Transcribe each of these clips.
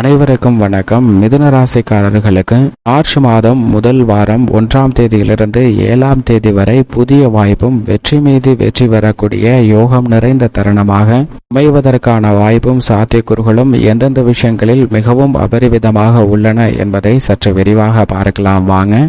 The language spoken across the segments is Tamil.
அனைவருக்கும் வணக்கம். மிதுன ராசிக்காரர்களுக்கு மார்ச் மாதம் முதல் வாரம் ஒன்றாம் தேதியிலிருந்து ஏழாம் தேதி வரை புதிய வாய்ப்பும் வெற்றி மீது வெற்றி வரக்கூடிய யோகம் நிறைந்த தருணமாக அமைவதற்கான வாய்ப்பும் சாத்தியக்கூறுகளும் எந்தெந்த விஷயங்களில் மிகவும் அபரிவிதமாக உள்ளன என்பதை சற்று விரிவாக பார்க்கலாம். வாங்க.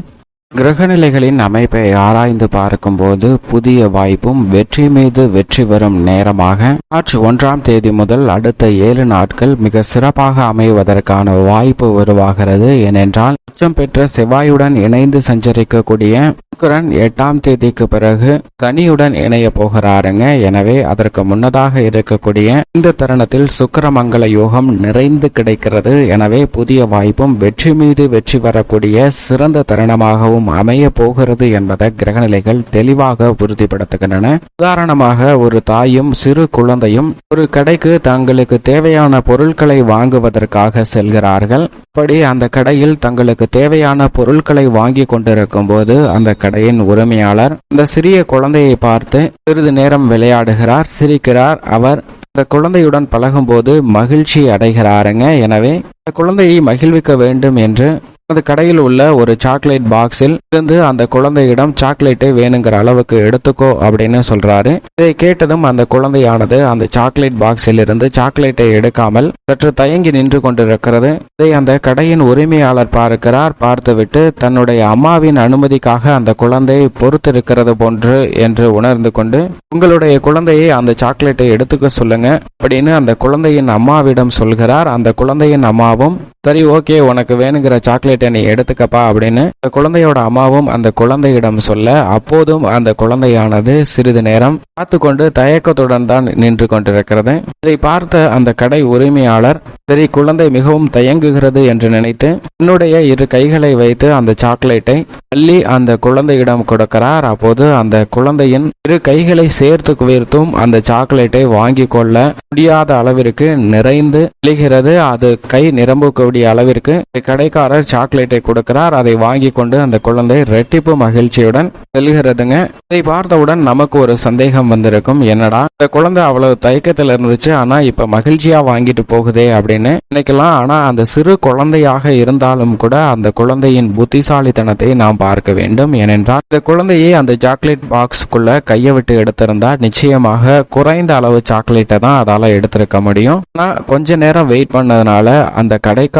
கிரகநிலைகளின் அமைப்பை ஆராய்ந்து பார்க்கும்போது புதிய வாய்ப்பும் வெற்றி மீது வெற்றி வரும் நேரமாக மார்ச் ஒன்றாம் தேதி முதல் அடுத்த ஏழு நாட்கள் மிக சிறப்பாக அமைவதற்கான வாய்ப்பு உருவாகிறது. ஏனென்றால் உச்சம் பெற்ற செவ்வாயுடன் இணைந்து சஞ்சரிக்கக்கூடிய சுக்கிரன் எட்டாம் தேதிக்கு பிறகு சனியுடன் இணைய போகிறாருங்க. எனவே அதற்கு முன்னதாக இருக்கக்கூடிய இந்த தருணத்தில் சுக்கிரமங்கல யோகம் நிறைந்து கிடைக்கிறது. எனவே புதிய வாய்ப்பும் வெற்றி மீது வெற்றி வரக்கூடிய சிறந்த தருணமாகவும் அமைய போகிறது என்பதை கிரகநிலைகள் தெளிவாக உறுதிப்படுத்துகின்றன. உதாரணமாக ஒரு தாயும் சிறு குழந்தையும் ஒரு கடைக்கு தங்களுக்கு தேவையான பொருட்களை வாங்குவதற்காக செல்கிறார்கள். அப்படி அந்த கடையில் தங்களுக்கு தேவையான பொருட்களை வாங்கி கொண்டிருக்கும் போது அந்த கடையின் உரிமையாளர் இந்த சிறிய குழந்தையை பார்த்து சிறிது நேரம் விளையாடுகிறார் சிரிக்கிறார். அவர் அந்த குழந்தையுடன் பழகும்போது மகிழ்ச்சி அடைகிறாருங்க. எனவே அந்த குழந்தையை மகிழ்விக்க வேண்டும் என்று அந்த கடையில் உள்ள ஒரு சாக்லேட் பாக்ஸில் இருந்து அந்த குழந்தையிடம் சாக்லேட்டை வேணுங்கிற அளவுக்கு எடுத்துக்கோ அப்படின்னு சொல்றாரு. இதை கேட்டதும் அந்த குழந்தையானது அந்த சாக்லேட் பாக்ஸில் இருந்து சாக்லேட்டை எடுக்காமல் சற்று தயங்கி நின்று கொண்டிருக்கிறது. இதை அந்த கடையின் உரிமையாளர் பார்க்கிறார். பார்த்துவிட்டு தன்னுடைய அம்மாவின் அனுமதிக்காக அந்த குழந்தை பொறுத்திருக்கிறது போன்று என்று உணர்ந்து கொண்டு உங்களுடைய குழந்தையை அந்த சாக்லேட்டை எடுத்துக்க சொல்லுங்க அப்படின்னு அந்த குழந்தையின் அம்மாவிடம் சொல்கிறார். அந்த குழந்தையின் அம்மாவும் சரி ஓகே உனக்கு வேணுங்கிற சாக்லேட்டை நீ எடுத்துக்கப்பா அப்படின்னு அந்த குழந்தையோட அம்மாவும் அந்த குழந்தையிடம் சொல்ல அப்போதும் அந்த குழந்தையானது சிறிது நேரம் பார்த்து கொண்டு தயக்கத்துடன் தான் நின்று கொண்டிருக்கிறது. இதை பார்த்த அந்த கடை உரிமையாளர் சரி குழந்தை மிகவும் தயங்குகிறது என்று நினைத்து என்னுடைய இரு கைகளை வைத்து அந்த சாக்லேட்டை அள்ளி அந்த குழந்தையிடம் கொடுக்கிறார். அப்போது அந்த குழந்தையின் இரு கைகளை சேர்த்து குவிர்த்தும் அந்த சாக்லேட்டை வாங்கி கொள்ள முடியாத அளவிற்கு நிறைந்து விழுகிறது அது கை நிரம்புக்கு நிரம்பக்கூடிய அளவிற்கு கடைக்காரர் சாக்லேட்டை கொடுக்கிறார். அதை வாங்கி கொண்டு அந்த குழந்தை ரெட்டிப்பு மகிழ்ச்சியுடன் செல்கிறதுங்க. இதை பார்த்தவுடன் நமக்கு ஒரு சந்தேகம் வந்திருக்கும். என்னடா இந்த குழந்தை அவ்வளவு தயக்கத்தில் இருந்துச்சு ஆனா இப்ப மகிழ்ச்சியா வாங்கிட்டு போகுதே அப்படின்னு நினைக்கலாம். ஆனா அந்த சிறு குழந்தையாக இருந்தாலும் கூட அந்த குழந்தையின் புத்திசாலித்தனத்தை நாம் பார்க்க வேண்டும். ஏனென்றால் இந்த குழந்தையை அந்த சாக்லேட் பாக்ஸுக்குள்ள கையை விட்டு எடுத்திருந்தா நிச்சயமாக குறைந்த அளவு சாக்லேட்டை தான் அதால எடுத்திருக்க முடியும். ஆனா கொஞ்ச நேரம் வெயிட் பண்ணதுனால அந்த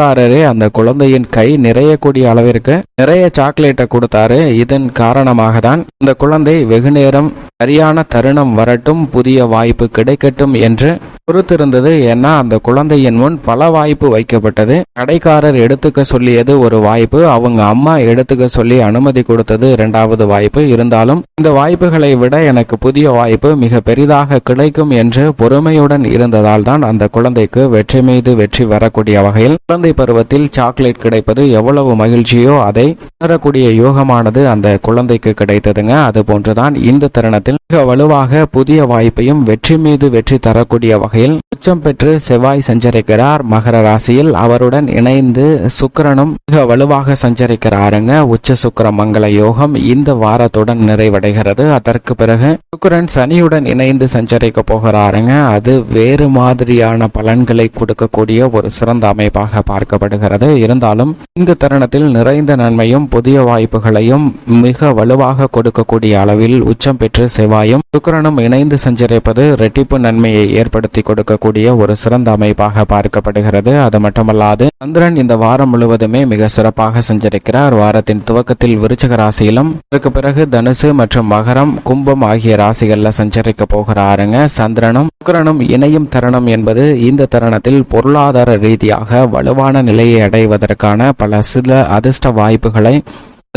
கடைக்காரரே அந்த குழந்தையின் கை நிறையக்கூடிய அளவிற்கு நிறைய சாக்லேட்டை கொடுத்தாரு இதன் காரணமாக தான் இந்த குழந்தை வெகுநேரம் சரியான தருணம் வரட்டும் புதிய வாய்ப்பு கிடைக்கட்டும் என்று பொறுத்திருந்தது ஏன்னா அந்த குழந்தையின் முன் பல வாய்ப்பு வைக்கப்பட்டது. கடைக்காரர் எடுத்துக்க சொல்லியது ஒரு வாய்ப்பு அவங்க அம்மா எடுத்துக்க சொல்லி அனுமதி கொடுத்தது இரண்டாவது வாய்ப்பு. இருந்தாலும் இந்த வாய்ப்புகளை விட எனக்கு புதிய வாய்ப்பு மிக பெரிதாக கிடைக்கும் என்று பொறுமையுடன் இருந்ததால் தான் அந்த குழந்தைக்கு வெற்றி மீது வெற்றி வரக்கூடிய வகையில் குழந்தை பருவத்தில் சாக்லேட் கிடைப்பது எவ்வளவு மகிழ்ச்சியோ அதை உணரக்கூடிய யோகமானது அந்த குழந்தைக்கு கிடைத்ததுங்க. அது போன்றுதான் இந்த தருணத்தில் மிக வலுவாக புதிய வாய்ப்பையும் வெற்றி மீது வெற்றி தரக்கூடிய வகையில் உச்சம் பெற்று செவ்வாய் சஞ்சரிக்கிறார். மகர ராசியில் அவருடன் இணைந்து சுக்கிரனும் மிக வலுவாக சஞ்சரிக்கிறாருங்க. உச்ச சுக்கர மங்கள யோகம் இந்த வாரத்துடன் நிறைவடைகிறது. அதற்கு பிறகு சுக்கிரன் சனியுடன் இணைந்து சஞ்சரிக்க போகிறாருங்க. அது வேறு மாதிரியான பலன்களை கொடுக்கக்கூடிய ஒரு சிறந்த அமைப்பாக பார்க்கப்படுகிறது. இருந்தாலும் இந்த தருணத்தில் நிறைந்த நன்மையும் புதிய வாய்ப்புகளையும் மிக வலுவாக கொடுக்கக்கூடிய அளவில் உச்சம் பெற்று செவ்வாயும் சுக்கிரனும் இணைந்து சஞ்சரிப்பது ரெட்டிப்பு நன்மையை ஏற்படுத்தி கொடுக்கக்கூடிய ஒரு சிறந்த அமைப்பாக பார்க்கப்படுகிறது. அது மட்டுமல்லாது சந்திரன் இந்த வாரம் முழுவதுமே மிக சிறப்பாக சஞ்சரிக்கிறார். வாரத்தின் துவக்கத்தில் விருச்சக ராசியிலும் அதற்கு பிறகு தனுசு மற்றும் மகரம் கும்பம் ஆகிய ராசிகள்ல சஞ்சரிக்க போகிறாருங்க. சந்திரனும் சுக்கிரனும் இணையும் தருணம் என்பது இந்த தருணத்தில் பொருளாதார ரீதியாக வலுவான நிலையை அடைவதற்கான பல சில அதிர்ஷ்ட வாய்ப்புகளை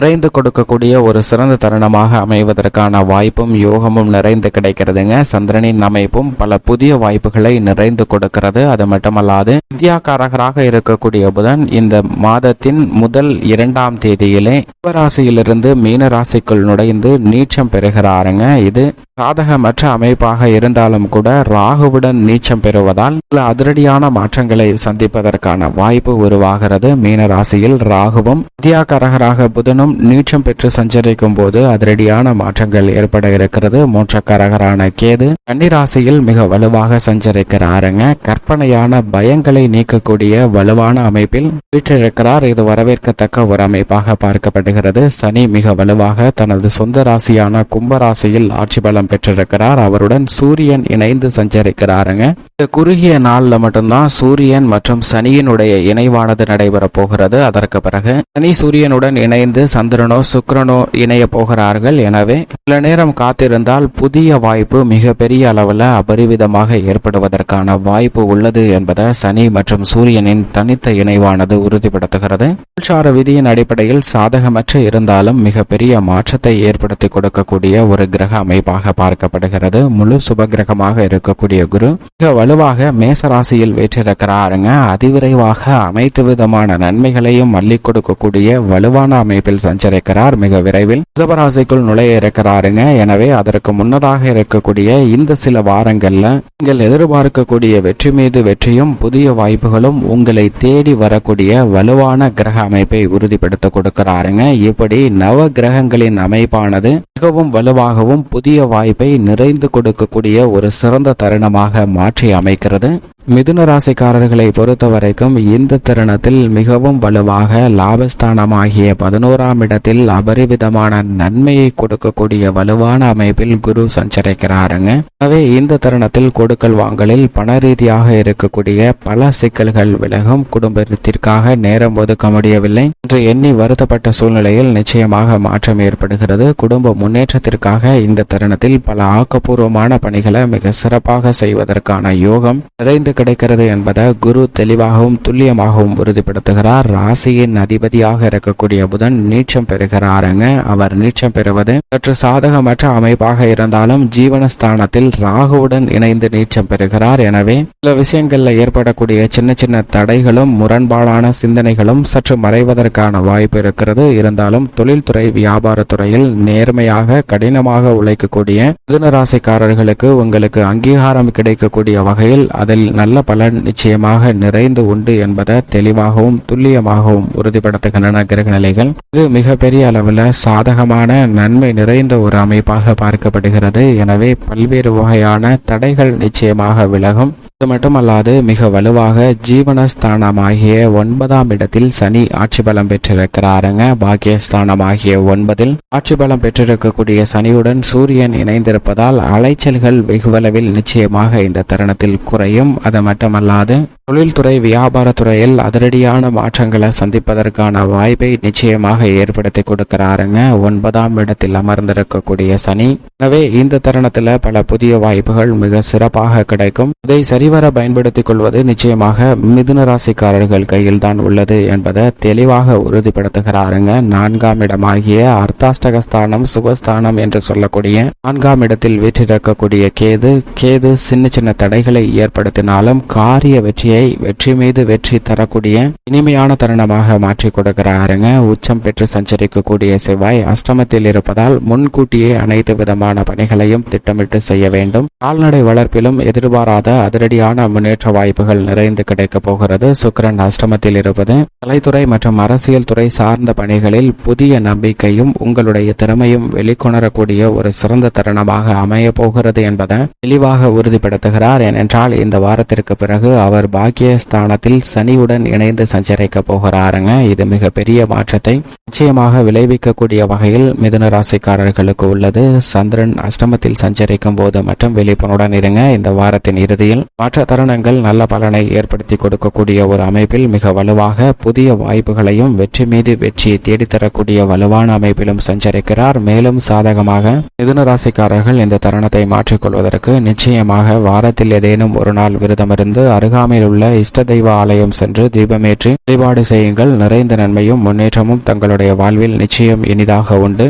நிறைந்து கொடுக்கக்கூடிய ஒரு சிறந்த தருணமாக அமைவதற்கான வாய்ப்பும் யோகமும் நிறைந்து கிடைக்கிறதுங்க. சந்திரனின் அமைப்பும் பல புதிய வாய்ப்புகளை நிறைந்து கொடுக்கிறது. அது மட்டுமல்லாது வித்யாகாரகராக இருக்கக்கூடிய புதன் இந்த மாதத்தின் முதல் இரண்டாம் தேதியிலே சிவராசியிலிருந்து மீன ராசிக்குள் நுழைந்து நீச்சம் பெறுகிறாருங்க. இது சாதகமற்ற அமைப்பாக இருந்தாலும் கூட ராகுவுடன் நீச்சம் பெறுவதால் சில அதிரடியான மாற்றங்களை சந்திப்பதற்கான வாய்ப்பு உருவாகிறது. மீன ராசியில் ராகுவும் வித்யாகாரகராக புதனும் கிரகம் நீச்சம் பெற்று சஞ்சரிக்கும் போது அதிரடியான மாற்றங்கள் ஏற்பட இருக்கிறது. மூச்சக்காரகரான கேது கன்னிராசியில் மிக வலுவாக சஞ்சரிக்கிறாருங்க. கற்பனையான பயங்களை நீக்கக்கூடிய வலுவான அமைப்பில் வீற்றிருக்கிறார். இது வரவேற்கத்தக்க ஒரு அமைப்பாக பார்க்கப்படுகிறது. சனி மிக வலுவாக தனது சொந்த ராசியான கும்பராசியில் ஆட்சி பலம் பெற்றிருக்கிறார். அவருடன் சூரியன் இணைந்து சஞ்சரிக்கிறாருங்க. இந்த குறுகிய நாளில் மட்டும்தான் சூரியன் மற்றும் சனியினுடைய இணைவானது நடைபெற போகிறது. அதற்கு பிறகு சனி சூரியனுடன் இணைந்து சந்திரனோ சுக்கிரனோ இணைய போகிறார்கள். எனவே சில நேரம் காத்திருந்தால் புதிய வாய்ப்பு மிகப்பெரிய அளவில் அபரிவிதமாக ஏற்படுவதற்கான வாய்ப்பு உள்ளது என்பதை சனி மற்றும் சூரியனின் தனித்த இணைவானது உறுதிப்படுத்துகிறது. மின்சார விதியின் அடிப்படையில் சாதகமற்ற இருந்தாலும் மிகப்பெரிய மாற்றத்தை ஏற்படுத்தி கொடுக்கக்கூடிய ஒரு கிரக அமைப்பாக பார்க்கப்படுகிறது. முழு சுப கிரகமாக இருக்கக்கூடிய குரு மிக வலுவாக மேசராசியில் வேற்றிருக்கிறாருங்க. அதிவிரைவாக அனைத்து விதமான நன்மைகளையும் மல்லிக் கொடுக்கக்கூடிய வலுவான அமைப்பில் சஞ்சரிக்கிறார். மிக விரைவில் ரிஷபராசிக்குள் நுழைய இருக்கிறாருங்க எனவே அதற்கு முன்னதாக இருக்கக்கூடிய இந்த சில வாரங்கள்ல நீங்கள் எதிர்பார்க்கக்கூடிய வெற்றி மீது வெற்றியும் புதிய வாய்ப்புகளும் உங்களை தேடி வரக்கூடிய வலுவான கிரக அமைப்பை உறுதிப்படுத்த கொடுக்கிறாருங்க. இப்படி நவ கிரகங்களின் அமைப்பானது மிகவும் வலுவாகவும் புதிய வாய்ப்பை நிறைந்து கொடுக்கக்கூடிய ஒரு சிறந்த தருணமாக மாற்றி அமைக்கிறது. மிதுன ராசிக்காரர்களை பொறுத்த வரைக்கும் இந்த தருணத்தில் மிகவும் வலுவாக லாபஸ்தானமாகிய பதினோராம் இடத்தில் அபரிவிதமான நன்மையை கொடுக்கக்கூடிய வலுவான அமைப்பில் குரு சஞ்சரிக்கிறாருங்க. எனவே இந்த தருணத்தில் கொடுக்கல் வாங்கலில் பண ரீதியாக இருக்கக்கூடிய பல சிக்கல்கள் விலகும். குடும்பத்திற்காக நேரம் ஒதுக்க முடியவில்லை. என்று எண்ணி வருத்தப்பட்ட சூழ்நிலையில் நிச்சயமாக மாற்றம் ஏற்படுகிறது. குடும்ப முன்னேற்றத்திற்காக இந்த தருணத்தில் பல ஆக்கப்பூர்வமான பணிகளை மிக சிறப்பாக செய்வதற்கான யோகம் நிறைந்து கிடைக்கிறது என்பதை குரு தெளிவாகவும் துல்லியமாகவும் உறுதிப்படுத்துகிறார். ராசியின் அதிபதியாக இருக்கக்கூடிய புதன் நீச்சம் பெறுகிறாருங்க. அவர் நீச்சம் பெறுவது சற்று சாதகமற்ற அமைப்பாக இருந்தாலும் ஜீவனஸ்தானத்தில் ராகுவுடன் இணைந்து நீச்சம் பெறுகிறார். எனவே சில விஷயங்கள்ல ஏற்படக்கூடிய சின்ன சின்ன தடைகளும் முரண்பாடான சிந்தனைகளும் சற்று மறைவதற்கான வாய்ப்பு இருக்கிறது. இருந்தாலும் தொழில்துறை வியாபாரத்துறையில் நேர்மையாக கடினமாக உழைக்கக்கூடிய மிதுன ராசிக்காரர்களுக்கு உங்களுக்கு அங்கீகாரம் கிடைக்கக்கூடிய வகையில் அதில் நல்ல பலன் நிச்சயமாக நிறைந்து உண்டு என்பதை தெளிவாகவும் துல்லியமாகவும் உறுதிப்படுத்துகின்றன கிரக நிலைகள் இது மிகப்பெரிய அளவில் சாதகமான நன்மை நிறைந்த ஒரு அமைப்பாக பார்க்கப்படுகிறது. எனவே பல்வேறு வகையான தடைகள் நிச்சயமாக விலகும். அது மட்டுமல்லாது மிக வலுவாக ஜீவனஸ்தானமாகிய ஒன்பதாம் இடத்தில் சனி ஆட்சி பலம் பெற்றிருக்கிறாருங்க. பாக்கியஸ்தானமாகிய ஒன்பதில் ஆட்சி பலம் பெற்றிருக்கக்கூடிய சனியுடன் சூரியன் இணைந்திருப்பதால் அலைச்சல்கள் வெகுவளவில் நிச்சயமாக இந்த தருணத்தில் குறையும். அது மட்டுமல்லாது தொழில்துறை வியாபாரத்துறையில் அதிரடியான மாற்றங்களை சந்திப்பதற்கான வாய்ப்பை நிச்சயமாக ஏற்படுத்தி கொடுக்கிறாருங்க. ஒன்பதாம் இடத்தில் அமர்ந்திருக்கக்கூடிய சனி. எனவே இந்த தருணத்தில் பல புதிய வாய்ப்புகள் மிக சிறப்பாக கிடைக்கும். இதை சரிவர பயன்படுத்திக் கொள்வது நிச்சயமாக மிதுன ராசிக்காரர்கள் கையில் தான் உள்ளது என்பதை தெளிவாக உறுதிப்படுத்துகிறாருங்க. நான்காம் இடமாகிய அர்த்தாஷ்டகஸ்தானம் சுகஸ்தானம் என்று சொல்லக்கூடிய நான்காம் இடத்தில் வீற்றிருக்கக்கூடிய கேது கேது சின்ன சின்ன தடைகளை ஏற்படுத்தினாலும் காரிய வெற்றியை வெற்றி மீது வெற்றி தரக்கூடிய இனிமையான தருணமாக மாற்றி கொடுக்கிறாருங்க. உச்சம் பெற்று சஞ்சரிக்கக்கூடிய செவ்வாய் அஷ்டமத்தில் இருப்பதால் முன்கூட்டியே அனைத்து விதமான பணிகளையும் திட்டமிட்டு செய்ய வேண்டும். கால்நடை வளர்ப்பிலும் எதிர்பாராத அதிரடியான முன்னேற்ற வாய்ப்புகள் நிறைந்து கிடைக்கப் போகிறது. சுக்கரன் அஷ்டமத்தில் இருப்பது கலைத்துறை மற்றும் அரசியல் துறை சார்ந்த பணிகளில் புதிய நம்பிக்கையும் உங்களுடைய திறமையும் வெளிக்கொணரக்கூடிய ஒரு சிறந்த தருணமாக அமைய போகிறது என்பதை தெளிவாக உறுதிப்படுத்துகிறார். ஏனென்றால் இந்த வாரத்திற்கு பிறகு அவர் பாக்கியஸ்தானத்தில் சனியுடன் இணைந்து சஞ்சரிக்க போகிறாருங்க. இது மிகப்பெரிய மாற்றத்தை நிச்சயமாக விளைவிக்கக்கூடிய வகையில் மிதுன ராசிக்காரர்களுக்கு உள்ளது. சந்திரன் அஷ்டமத்தில் சஞ்சரிக்கும் போது மற்றும் விழிப்புணர்வுடன் இருங்க. இந்த வாரத்தின் இறுதியில் மற்ற தருணங்கள் நல்ல பலனை ஏற்படுத்தி கொடுக்கக்கூடிய ஒரு அமைப்பில் மிக வலுவாக புதிய வாய்ப்புகளையும் வெற்றி மீது வெற்றியை தேடித்தரக்கூடிய வலுவான அமைப்பிலும் சஞ்சரிக்கிறார். மேலும் சாதகமாக மிதுன ராசிக்காரர்கள் இந்த தருணத்தை மாற்றிக்கொள்வதற்கு நிச்சயமாக வாரத்தில் ஏதேனும் ஒரு நாள் விரதமிருந்து அருகாமையில் உள்ள இஷ்ட தெய்வ ஆலயம் சென்று தீபமேற்றி வழிபாடு செய்யுங்கள். நிறைந்த நன்மையும் முன்னேற்றமும் தங்களுடைய வாழ்வில் நிச்சயம் இனிதாக உண்டு.